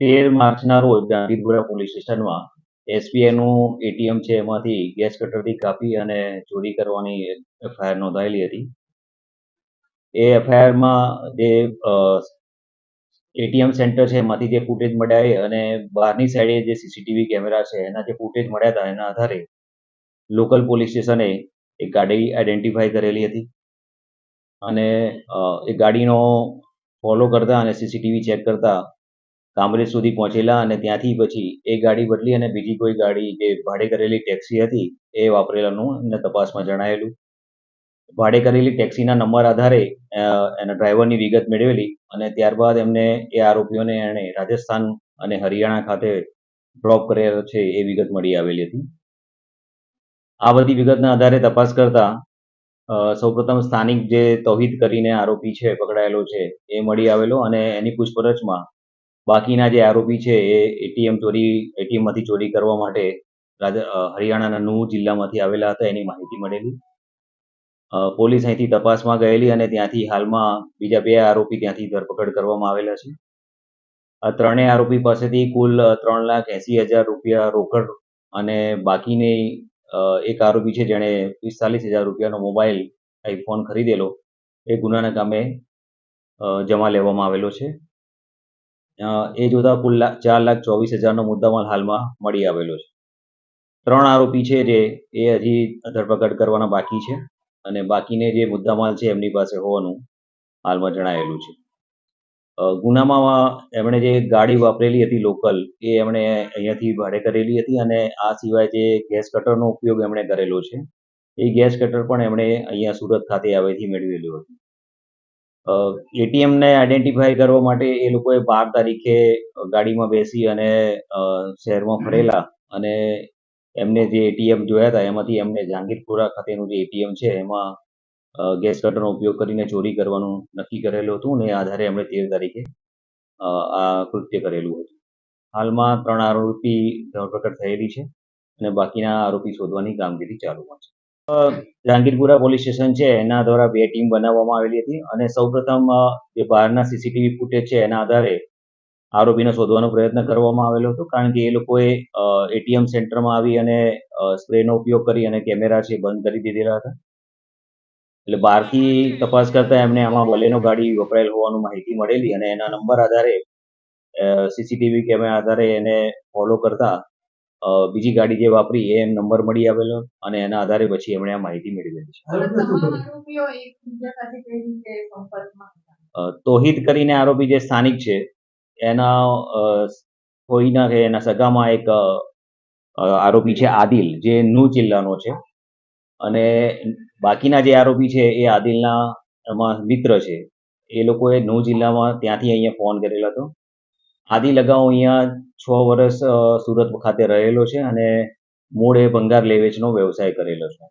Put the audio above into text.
તેર માર્ચના રોજ ગાંધીપુરા પોલીસ સ્ટેશનમાં એસબીઆઈનું એટીએમ છે એમાંથી ગેસ કટરથી કાપી અને ચોરી કરવાની એફઆઈઆર નોંધાયેલી હતી. એ એફઆઈઆરમાં જે એટીએમ સેન્ટર છે એમાંથી જે ફૂટેજ મળ્યા એ અને બહારની સાઈડે જે સીસીટીવી કેમેરા છે એના જે ફૂટેજ મળ્યા હતા એના આધારે લોકલ પોલીસ સ્ટેશને એક ગાડી આઈડેન્ટિફાઈ કરેલી હતી. અને એ ગાડીનો ફોલો કરતા અને સીસીટીવી ચેક કરતા કામરેજ સુધી પહોંચેલા અને ત્યાંથી પછી એ ગાડી બદલી અને બીજી કોઈ ગાડી જે ભાડે કરેલી ટેક્સી હતી, એ વાપરેલાનું એમને તપાસમાં જણાયેલું. ભાડે કરેલી ટેક્સીના નંબર આધારે એના ડ્રાઈવરની વિગત મેળવેલી અને ત્યારબાદ એમને એ આરોપીઓને એણે રાજસ્થાન અને હરિયાણા ખાતે ડ્રોપ કરેલો છે એ વિગત મળી આવેલી હતી. આ બધી વિગતના આધારે તપાસ કરતા સૌપ્રથમ સ્થાનિક જે તૌહિદ કરીને આરોપી છે, પકડાયેલો છે, એ મળી આવેલો અને એની પૂછપરછમાં બાકીના જે આરોપી છે એ એટીએમ ચોરી, એટીએમમાંથી ચોરી કરવા માટે હરિયાણાના નુહ જિલ્લામાંથી આવેલા હતા, એની માહિતી મળેલી. પોલીસ અહીંથી તપાસમાં ગયેલી અને ત્યાંથી હાલમાં બીજા બે આરોપી ત્યાંથી ધરપકડ કરવામાં આવેલા છે. આ ત્રણેય આરોપી પાસેથી કુલ ત્રણ લાખ એંસી હજાર રૂપિયા રોકડ અને બાકીની એક આરોપી છે જેણે પિસ્તાલીસ હજાર રૂપિયાનો મોબાઈલ આઈફોન ખરીદેલો, એ ગુનાના કામે જમા લેવામાં આવેલો છે. એ જોતા કુલ ચાર લાખ ચોવીસ હજારનો મુદ્દામાલ હાલમાં મળી આવેલો છે. ત્રણ આરોપી છે જે, એ હજી ધરપકડ કરવાના બાકી છે અને બાકીને જે મુદ્દામાલ છે એમની પાસે હોવાનું હાલમાં જણાયેલું છે. ગુનામાં એમણે જે ગાડી વાપરેલી હતી લોકલ, એ એમણે અહીંયાથી ભાડે કરેલી હતી અને આ સિવાય જે ગેસ કટરનો ઉપયોગ એમણે કરેલો છે, એ ગેસ કટર પણ એમણે અહીંયા સુરત ખાતે આવેથી મેળવેલું હતું. એટીએમને આઈડેન્ટિફાય કરવા માટે એ લોકોએ બાર તારીખે ગાડીમાં બેસી અને શહેરમાં ફરેલા અને એમને જે એટીએમ જોયા હતા, એમાંથી એમને જહાંગીરપુરા ખાતેનું જે એટીએમ છે, એમાં ગેસ કટરનો ઉપયોગ કરીને ચોરી કરવાનું નક્કી કરેલું હતું અને આધારે એમણે તેર તારીખે આ કૃત્ય કરેલું હતું. હાલમાં ત્રણ આરોપી ધરપકડ થયેલી છે અને બાકીના આરોપી શોધવાની કામગીરી ચાલુમાં છે. અ, જહાંગીરપુરા પોલીસ સ્ટેશન છે એના દ્વારા બે ટીમ બનાવવામાં આવેલી હતી અને સૌપ્રથમ જે બહારના સીસીટીવી ફૂટેજ છે એના આધારે આરોપીને શોધવાનો પ્રયત્ન કરવામાં આવેલો હતો કારણ કે એ લોકોએ એટીએમ સેન્ટરમાં આવી અને સ્પ્રેનો ઉપયોગ કરી અને કેમેરા છે બંધ કરી દીધેલા હતા. એટલે બહારથી તપાસ કરતા એમને આમાં બલેનો ગાડી વપરાયેલ હોવાનું માહિતી મળેલી અને એના નંબર આધારે સીસીટીવી કેમેરા આધારે એને ફોલો કરતા બીજી ગાડી જે વાપરી એ નંબર મળી આવેલો અને એના આધારે પછી એમણે આ માહિતી મેળવેલી છે. હવે તમામ આરોપીઓ એકબીજા સાથે કઈ રીતે સંપર્કમાં હતા? અ, તોહિદ કરીને આરોપી જે સ્થાનિક છે એના કોઈના કે એના સગામાં એક આરોપી છે આદિલ જે નૂ જિલ્લાનો છે. અને બાકીના જે આરોપી છે એ આદિલના એમાં મિત્ર છે. એ લોકોએ નૂ જિલ્લામાં ત્યાંથી અહીંયા ફોન કરેલો હતો. આદિલ અગાઉ અહીંયા છ વર્ષ સુરત ખાતે રહેલો છે અને મૂળ એ ભંગાર લેવેચનો વ્યવસાય કરેલો છે.